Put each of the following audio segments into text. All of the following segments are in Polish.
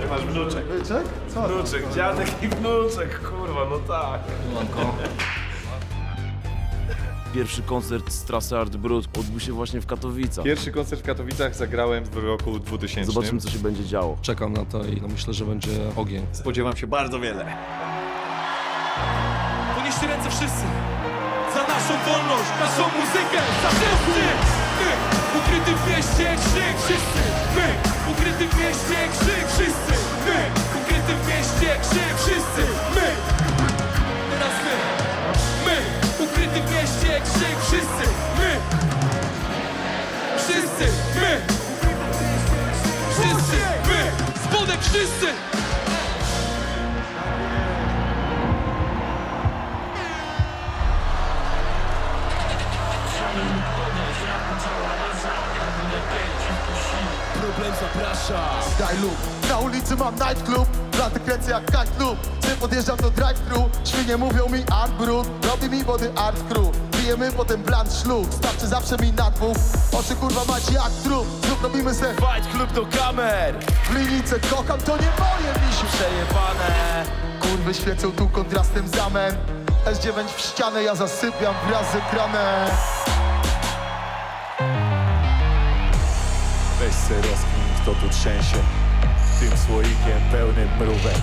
Nie masz wnuczek. Wyczek? Co? Wnuczek, dziadek i wnuczek, kurwa, no tak. Pierwszy koncert z trasy Art Brut odbył się właśnie w Katowicach. Pierwszy koncert w Katowicach zagrałem w roku 2000. Zobaczymy, co się będzie działo. Czekam na to i no myślę, że będzie ogień. Spodziewam się bardzo wiele. Podnieście ręce wszyscy Za naszą wolność, naszą muzykę mieście krzyk wszyscy My, ukryty w mieście krzyk wszyscy My, ukryty w mieście krzyk wszyscy My, teraz my My, ukryty w mieście krzyk wszyscy My, wszyscy My, wszyscy My, spodek wszyscy zaprasza. Daj lub. Na ulicy mam nightclub, platy kręcę jak kite Gdy podjeżdżam do drive-thru, świnie mówią mi art brut. Robi mi wody art crew, pijemy potem bland szlug Starczy zawsze mi na dwóch, oczy kurwa macie jak trup. Znów robimy se Fight Club do kamer! w linijce Kocham to nie moje misiu. Przejebane! Kurwy świecą tu kontrastem zamem. S9 w ścianę, ja zasypiam wraz z ekranem. Weź se rozkmin, kto tu trzęsie. Tym słoikiem pełnym mrówek.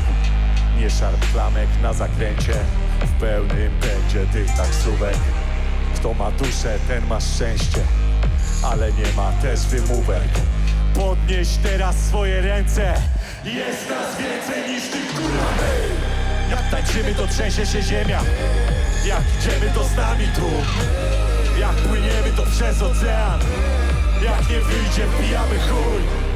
Nie szarp klamek na zakręcie. W pełnym pędzie tych taksówek. Kto ma duszę, ten ma szczęście. Ale nie ma też wymówek. Podnieś teraz swoje ręce. Jest nas więcej niż tych kurwa my. Jak tańczymy, to trzęsie się ziemia. Jak idziemy, to z nami tu. Jak płyniemy, to przez ocean. Jak nie wyjdzie, wbijamy chuj